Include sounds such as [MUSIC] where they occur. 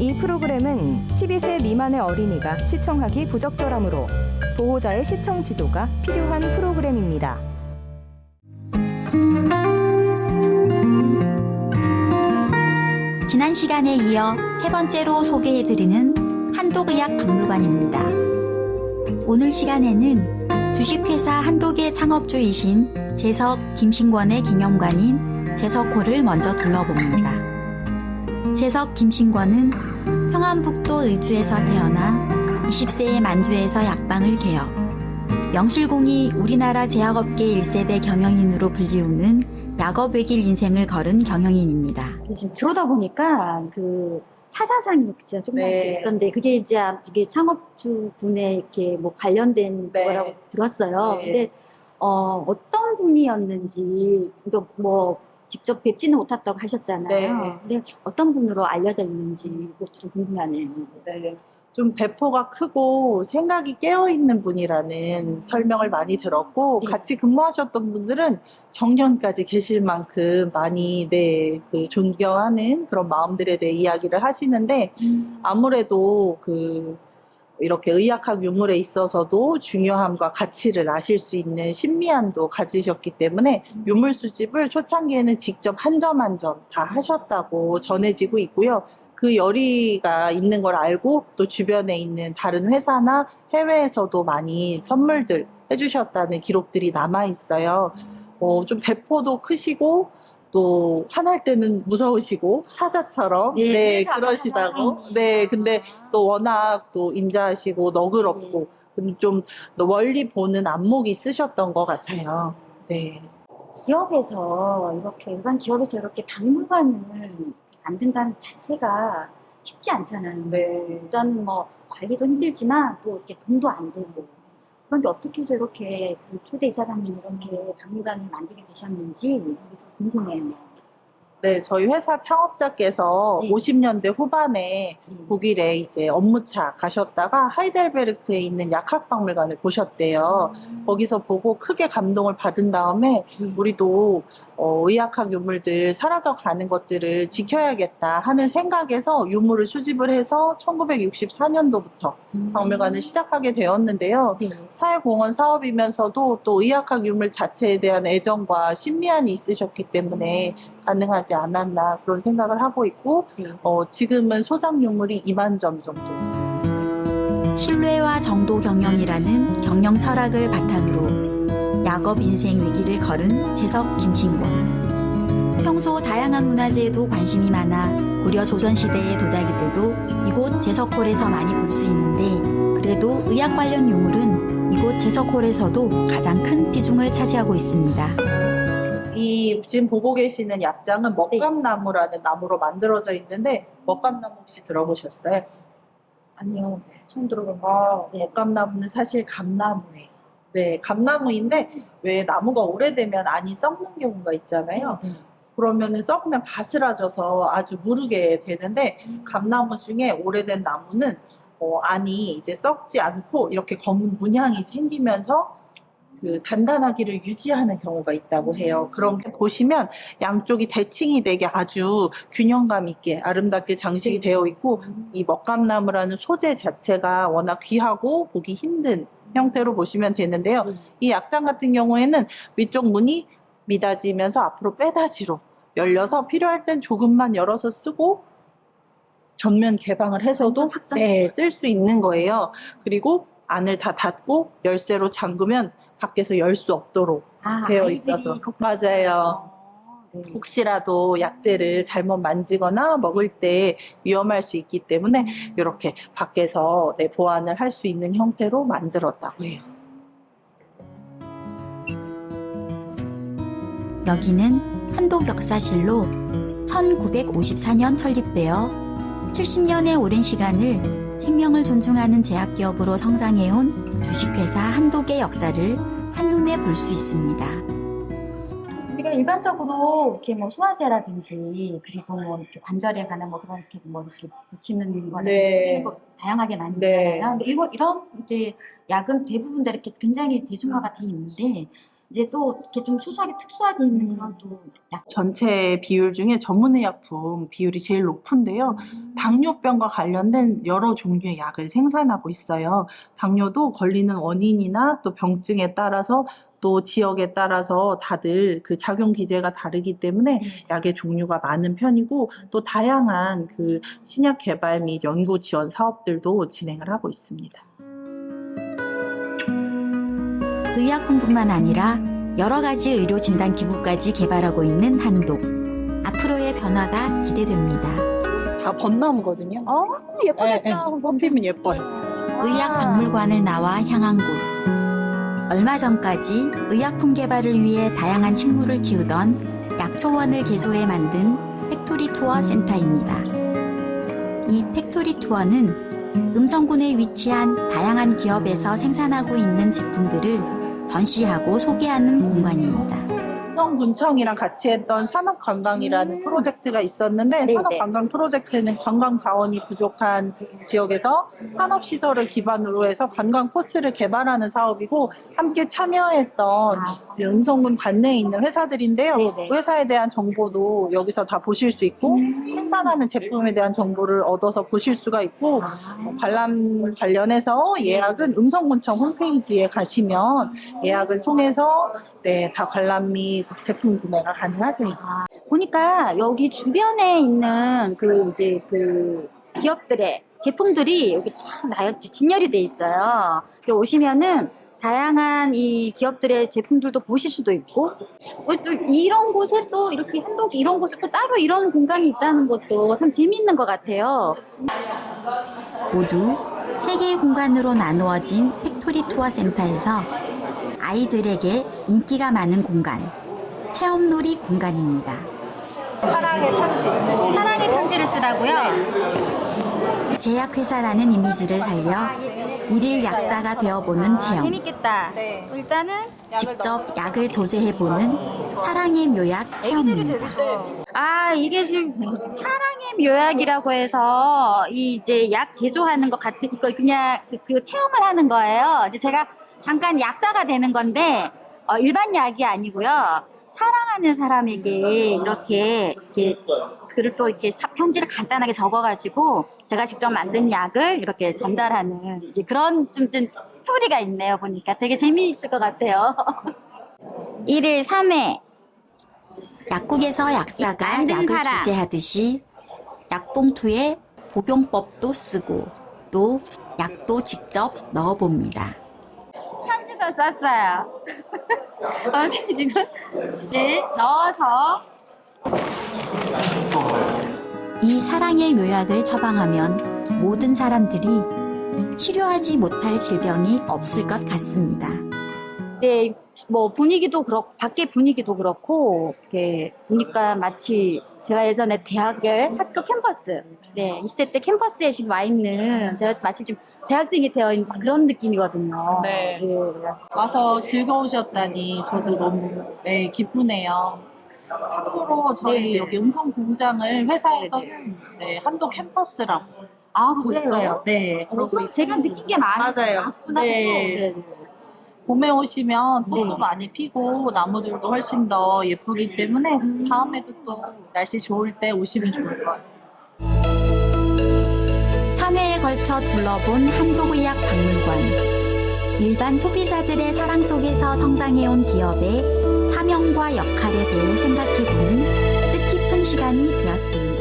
이 프로그램은 12세 미만의 어린이가 시청하기 부적절하므로 보호자의 시청 지도가 필요한 프로그램입니다. 지난 시간에 이어 세 번째로 소개해드리는 한독의학 박물관입니다. 오늘 시간에는 주식회사 한독의 창업주이신 재석 김신권의 기념관인 재석호를 먼저 둘러봅니다. 재석 김신권은 평안북도 의주에서 태어나 20세의 만주에서 약방을 개업. 명실공히 우리나라 제약업계 1세대 경영인으로 불리우는 약업 외길 인생을 걸은 경영인입니다. 지금 들어다 보니까 그 사사상이 이렇게 진짜 조그맣게 네. 있던데 그게 이제 이게 창업주 분에 이렇게 뭐 관련된 네. 거라고 들었어요. 네. 근데 어, 어떤 분이었는지 또뭐 직접 뵙지는 못했다고 하셨잖아요. 네. 근데 어떤 분으로 알려져 있는지 그것도 좀 궁금하네요. 네. 좀 배포가 크고 생각이 깨어있는 분이라는 설명을 많이 들었고 네. 같이 근무하셨던 분들은 정년까지 계실 만큼 많이 네, 그 존경하는 그런 마음들에 대해 이야기를 하시는데 아무래도 그 이렇게 의학학 유물에 있어서도 중요함과 가치를 아실 수 있는 신미안도 가지셨기 때문에 유물 수집을 초창기에는 직접 한 점 한 점 다 하셨다고 전해지고 있고요. 그 열의가 있는 걸 알고 또 주변에 있는 다른 회사나 해외에서도 많이 선물들 해주셨다는 기록들이 남아 있어요. 어, 좀 배포도 크시고 또 화날 때는 무서우시고 사자처럼 네, 네, 그래서 그러시다고 사자상이. 네 근데 또 워낙 또 인자하시고 너그럽고 좀 멀리 보는 안목이 있으셨던 것 같아요. 네. 기업에서 이렇게 일반 기업에서 이렇게 박물관을 만든다는 자체가 쉽지 않잖아요. 네. 일단 뭐 관리도 힘들지만 또 이렇게 돈도 안 되고 그런데 어떻게 이렇게 그 초대 이사장님 이렇게 박물관을 만들게 되셨는지 이게 좀 궁금해요. 네, 저희 회사 창업자께서 네. 50년대 후반에 음. 독일에 이제 업무차 가셨다가 하이델베르크에 있는 약학박물관을 보셨대요. 거기서 보고 크게 감동을 받은 다음에 음. 우리도 어, 의학학 유물들 사라져 가는 것들을 지켜야겠다 하는 생각에서 유물을 수집을 해서 1964년도부터 음. 박물관을 시작하게 되었는데요. 네. 사회공헌 사업이면서도 또 의학학 유물 자체에 대한 애정과 신미안이 있으셨기 때문에 가능하지 않았나 그런 생각을 하고 있고 네. 어, 지금은 소장 유물이 2만 점 정도. 신뢰와 정도 경영이라는 경영 철학을 바탕으로 약업 인생 위기를 걸은 재석 김신권. 평소 다양한 문화재에도 관심이 많아 고려 조선 시대의 도자기들도 이곳 제석홀에서 많이 볼 수 있는데 그래도 의학 관련 유물은 이곳 제석홀에서도 가장 큰 비중을 차지하고 있습니다. 이 지금 보고 계시는 약장은 먹감나무라는 나무로 만들어져 있는데 먹감나무 혹시 들어보셨어요? 아니요. 처음 들어본 아, 먹감나무는 사실 감나무예요. 네, 감나무인데 왜 나무가 오래되면 안이 썩는 경우가 있잖아요. 네. 그러면은 썩으면 바스라져서 아주 무르게 되는데 감나무 중에 오래된 나무는 어, 안이 이제 썩지 않고 이렇게 검은 문양이 생기면서 그 단단하기를 유지하는 경우가 있다고 해요. 그런 게 보시면 양쪽이 대칭이 되게 아주 균형감 있게 아름답게 장식이 되어 있고 이 먹감나무라는 소재 자체가 워낙 귀하고 보기 힘든 형태로 보시면 되는데요. 음. 이 약장 같은 경우에는 위쪽 문이 미닫이면서 앞으로 빼닫이로 열려서 필요할 땐 조금만 열어서 쓰고 전면 개방을 해서도. 네, 쓸 수 있는 거예요. 그리고 안을 다 닫고 열쇠로 잠그면 밖에서 열 수 없도록 아, 되어 있어서 맞아요. 네. 혹시라도 약재를 잘못 만지거나 먹을 때 위험할 수 있기 때문에 이렇게 밖에서 네, 보관을 할 수 있는 형태로 만들었다고 해요. 여기는 한독 역사실로 1954년 설립되어 70년의 오랜 시간을 생명을 존중하는 제약기업으로 성장해온 주식회사 한독의 역사를 한눈에 볼 수 있습니다. 우리가 일반적으로 이렇게 뭐 소화제라든지 그리고 뭐 이렇게 관절에 관한 뭐 그런 이렇게 뭐 이렇게 붙이는 거나 네. 이런 거 다양하게 많이 네. 있잖아요. 근데 이거 이런 이제 약은 대부분 다 이렇게 굉장히 대중화가 돼 있는데 이제 또 이렇게 좀 소소하게 특수하게 있는 그런 또 약. 전체 비율 중에 전문의약품 비율이 제일 높은데요. 당뇨병과 관련된 여러 종류의 약을 생산하고 있어요. 당뇨도 걸리는 원인이나 또 병증에 따라서 또 지역에 따라서 다들 그 작용 기제가 다르기 때문에 약의 종류가 많은 편이고 또 다양한 그 신약 개발 및 연구 지원 사업들도 진행을 하고 있습니다. 의약품뿐만 아니라 여러 가지 의료 진단 기구까지 개발하고 있는 한독. 앞으로의 변화가 기대됩니다. 다 벚나무거든요. 어 예쁘겠다. 꽃피면 예뻐요. 의학 박물관을 나와 향한 곳. 얼마 전까지 의약품 개발을 위해 다양한 식물을 키우던 약초원을 개조해 만든 팩토리 투어 센터입니다. 이 팩토리 투어는 음성군에 위치한 다양한 기업에서 생산하고 있는 제품들을 전시하고 소개하는 공간입니다. 성군청이랑 같이 했던 산업관광이라는 프로젝트가 있었는데 네네. 산업관광 프로젝트는 관광 자원이 부족한 지역에서 산업시설을 기반으로 해서 관광 코스를 개발하는 사업이고 함께 참여했던 아, 음성군 관내에 있는 회사들인데요. 네네. 그 회사에 대한 정보도 여기서 다 보실 수 있고 생산하는 제품에 대한 정보를 얻어서 보실 수가 있고 뭐 관람 관련해서 예약은 음성군청 홈페이지에 가시면 예약을 통해서 네, 다 관람 및 제품 구매가 가능하세요. 보니까 여기 주변에 있는 그 이제 그 기업들의 제품들이 여기 참 진열이 돼 있어요. 여기 오시면은 다양한 이 기업들의 제품들도 보실 수도 있고 어, 또 이런 곳에 또 이렇게 한독 이런 곳에 또 따로 이런 공간이 있다는 것도 참 재미있는 것 같아요. 모두 세 개의 공간으로 나누어진 팩토리 투어 센터에서 아이들에게 인기가 많은 공간, 체험놀이 공간입니다. 사랑의 편지 있으시죠? 사랑의 편지를 쓰라고요. 제약회사라는 이미지를 살려 일일 약사가 되어보는 체험. 재밌겠다. 네. 일단은 직접 약을 조제해보는 사랑의 묘약 체험입니다. 아 이게 지금 사랑의 묘약이라고 해서 이 이제 약 제조하는 것 같은 이거 그냥 그, 그 체험을 하는 거예요. 이제 제가 잠깐 약사가 되는 건데 어, 일반 약이 아니고요. 사랑하는 사람에게 이렇게 이렇게 글을 또 이렇게 사- 편지를 간단하게 적어가지고 제가 직접 만든 약을 이렇게 전달하는 이제 그런 좀, 좀 스토리가 있네요. 보니까 되게 재미있을 것 같아요. [LAUGHS] 1일 3회 약국에서 약사가 약을 사람. 조제하듯이 약봉투에 복용법도 쓰고 또 약도 직접 넣어봅니다. 편지도 썼어요. 이렇게 지금 이제 넣어서 이 사랑의 묘약을 처방하면 모든 사람들이 치료하지 못할 질병이 없을 것 같습니다. 네, 뭐 분위기도 그렇고 밖에 분위기도 그렇고 이렇게 보니까 마치 제가 예전에 대학의 학교 캠퍼스, 네 20대 때 캠퍼스에 지금 와 있는 제가 마치 지금 대학생이 되어 있는 그런 느낌이거든요. 네. 와서 즐거우셨다니 저도 너무 네, 기쁘네요. 참고로 저희 네네. 여기 음성 공장을 회사에서는 네, 한도 캠퍼스라고 아 하고? 있어요. 네. 어, 그럼. 제가 느낀 게 많아요. 맞아요. 구나 네. 네. 네. 봄에 오시면 꽃도 네. 많이 피고 나무들도 훨씬 더 예쁘기 때문에 음. 다음에도 또 날씨 좋을 때 오시면 좋을 것 같아요. 3회에 걸쳐 둘러본 한독의학 박물관. 일반 소비자들의 사랑 속에서 성장해온 기업의 사명과 역할에 대해 생각해보는 뜻깊은 시간이 되었습니다.